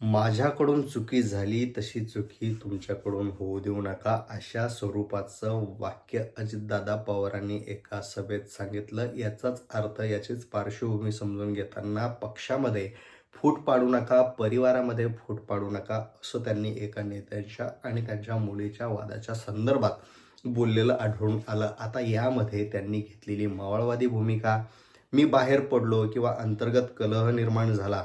माझ्याकडून चुकी झाली तशी चुकी तुमच्याकडून होऊ देऊ नका अशा स्वरूपाचं वाक्य अजितदादा पवारांनी एका सभेत सांगितलं. याचाच अर्थ याचीच पार्श्वभूमी समजून घेताना पक्षामध्ये फूट पाडू नका परिवारामध्ये फूट पाडू नका असं त्यांनी एका नेत्यांच्या आणि त्यांच्या मुलीच्या वादाच्या संदर्भात बोललेलं आढळून आलं. आता यामध्ये त्यांनी घेतलेली मावळवादी भूमिका मी बाहेर पडलो किंवा अंतर्गत कलह निर्माण झाला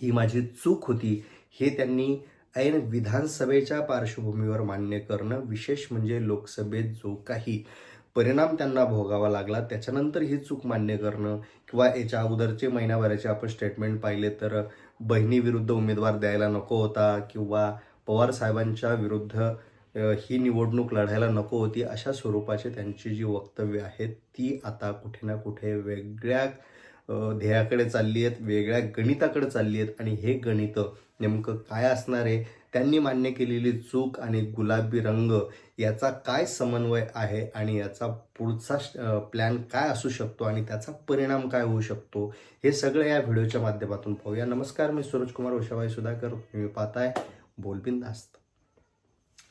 ही माझी चूक होती हे त्यांनी ऐन विधानसभेच्या पार्श्वभूमीवर मान्य करणं विशेष म्हणजे लोकसभेत जो काही परिणाम त्यांना भोगावा लागला त्याच्यानंतर ही चूक मान्य करणं किंवा याच्या अगोदरचे महिनाभराचे आपण स्टेटमेंट पाहिले तर बहिणीविरुद्ध उमेदवार द्यायला नको होता किंवा पवार साहेबांच्या विरुद्ध ही निवडणूक लढायला नको होती अशा स्वरूपाचे त्यांची जी वक्तव्य आहेत ती आता कुठे ना कुठे वेगळ्या ध्येयाकडे चालली आहेत वेगळ्या गणिताकडे चालली आहेत आणि हे गणित नेमकं काय असणार आहे? त्यांनी मान्य केलेली चूक आणि गुलाबी रंग याचा काय समन्वय आहे आणि याचा पुढचा प्लॅन काय असू शकतो आणि त्याचा परिणाम काय होऊ शकतो? हे सगळं या व्हिडिओच्या माध्यमातून पाहूया. नमस्कार मी सूरज कुमार उषाबाई सुधाकर. तुम्ही पाहताय बोलबिंदास्त.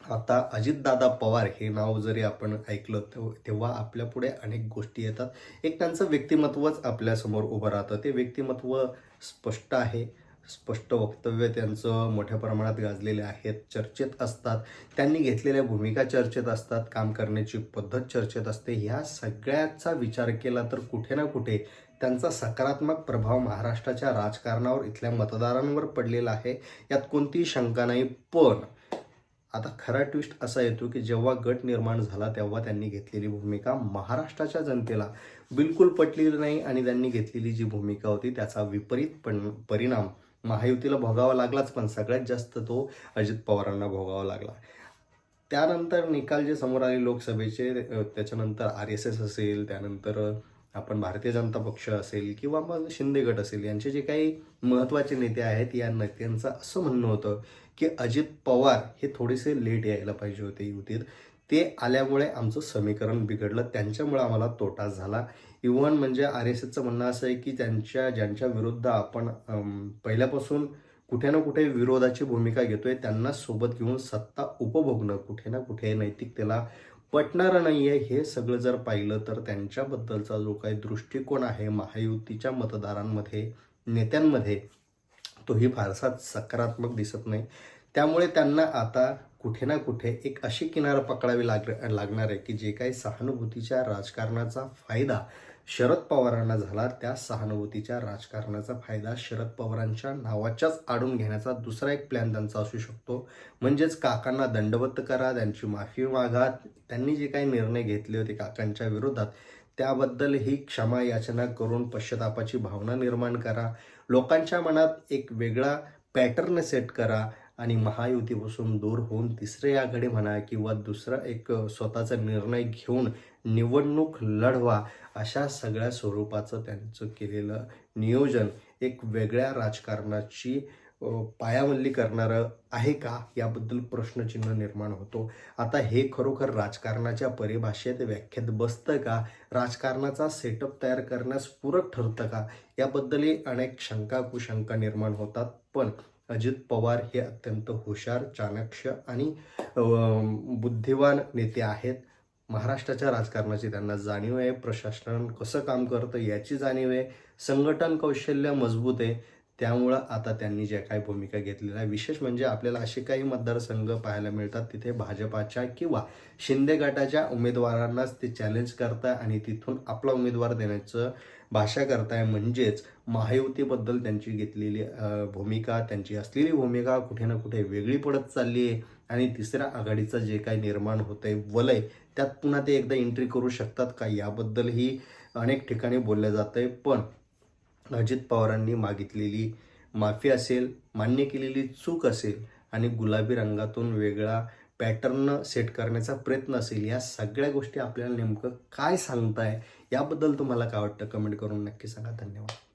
आता अजितदादा पवार हे नाव जरी आपण ऐकलं तेव्हा आपल्या पुढे अनेक गोष्टी येतात. एक त्यांचं व्यक्तिमत्वच आपल्यासमोर उभं राहतं. ते व्यक्तिमत्व स्पष्ट आहे. स्पष्ट वक्तव्य त्यांचं मोठ्या प्रमाणात गाजलेले आहेत. चर्चेत असतात. त्यांनी घेतलेल्या भूमिका चर्चेत असतात. काम करण्याची पद्धत चर्चेत असते. ह्या सगळ्याचा विचार केला तर कुठे ना कुठे त्यांचा सकारात्मक प्रभाव महाराष्ट्राच्या राजकारणावर इथल्या मतदारांवर पडलेला आहे. यात कोणतीही शंका नाही. पण आता खरा ट्विस्ट असा येतो की जेव्हा गट निर्माण झाला तेव्हा त्यांनी घेतलेली भूमिका महाराष्ट्राच्या जनतेला बिलकुल पटलेली नाही आणि त्यांनी घेतलेली जी भूमिका होती त्याचा विपरीत पण परिणाम महायुतीला भोगावा लागलाच पण सगळ्यात जास्त तो अजित पवारांना भोगावा लागला. त्यानंतर निकाल जे समोर आले लोकसभेचे त्याच्यानंतर आर एस एस असेल त्यानंतर आपण भारतीय जनता पक्ष असेल किंवा मग शिंदे गट असेल यांचे जे काही महत्त्वाचे नेते आहेत या नेत्यांचं असं म्हणणं होतं की अजित पवार हे थोडेसे लेट यायला पाहिजे होते युतीत. ते आल्यामुळे आमचं समीकरण बिघडलं. त्यांच्यामुळे आम्हाला तोटा झाला. इव्हन म्हणजे आर एस एसचं म्हणणं असं आहे की त्यांच्या ज्यांच्या विरुद्ध आपण पहिल्यापासून कुठे ना कुठे विरोधाची भूमिका घेतोय त्यांना सोबत घेऊन सत्ता उपभोगणं कुठे ना कुठे नैतिकतेला पटणारं नाही आहे हे सगळं जर पाहिलं तर त्यांच्याबद्दलचा जो काही दृष्टिकोन आहे महायुतीच्या मतदारांमध्ये नेत्यांमध्ये तोही फारसा सकारात्मक दिसत नाही. त्यामुळे त्यांना आता कुठे ना कुठे एक अशी किनारा पकडावी लाग लागणार आहे की जे काही सहानुभूतीच्या राजकारणाचा फायदा शरद पवारांना झाला त्या सहानुभूतीच्या राजकारणाचा फायदा. शरद पवारांच्या नावाच्याच आडून घेण्याचा दुसरा एक प्लॅन त्यांचा असू शकतो. म्हणजेच काकांना दंडवत करा त्यांची माफी मागा. त्यांनी जे काही निर्णय घेतले होते काकांच्या विरोधात त्याबद्दल ही क्षमा याचना करून पश्चातापाची भावना निर्माण करा. लोकांच्या मनात एक वेगळा पॅटर्न सेट करा आणि महायुतीपासून दूर होऊन तिसरे आघाडी म्हणा किंवा दुसरा एक स्वतःचा निर्णय घेऊन निवडणूक लढवा अशा सगळ्या स्वरूपाचं त्यांचं केलेलं नियोजन एक वेगळ्या राजकारणाची पायामल्ली करणारं आहे का? याबद्दल प्रश्नचिन्ह निर्माण होतो. आता हे खरोखर राजकारणाच्या परिभाषेत व्याख्यात बसतं का? राजकारणाचा सेटअप तयार करण्यास पूरक ठरतं का? याबद्दलही अनेक शंका कुशंका निर्माण होतात. पण अजित पवार हे अत्यंत हुशार चाणक्य आणि बुद्धिवान नेते आहेत. महाराष्ट्राच्या राजकारणाची त्यांना जाणीव आहे प्रशासन कसं काम करतं याची जाणीव आहे संघटन कौशल्य मजबूत आहे. त्यामुळं आता त्यांनी ज्या काही भूमिका घेतलेल्या आहे विशेष म्हणजे आपल्याला असे काही मतदारसंघ पाहायला मिळतात तिथे भाजपाच्या किंवा शिंदे गटाच्या उमेदवारांनाच ते चॅलेंज करताय आणि तिथून आपला उमेदवार देण्याचं भाषा करताय. म्हणजेच महायुतीबद्दल त्यांची घेतलेली भूमिका त्यांची असलेली भूमिका कुठे ना कुठे वेगळी पडत चालली आहे. आणि तिसऱ्या आघाडीचं जे काही निर्माण होतंय वलय त्यात पुन्हा ते एकदा एंट्री करू शकतात का? याबद्दलही अनेक ठिकाणी बोललं आहे पण अजित पवारांनी मागितलेली माफी असेल मान्य केलेली चूक असेल आणि गुलाबी रंगातून वेगळा पॅटर्न सेट करण्याचा प्रयत्न असेल या सगळ्या गोष्टी आपल्याला नेमकं काय सांगताय? याबद्दल तुम्हाला काय वाटतं? कमेंट करून नक्की सांगा. धन्यवाद.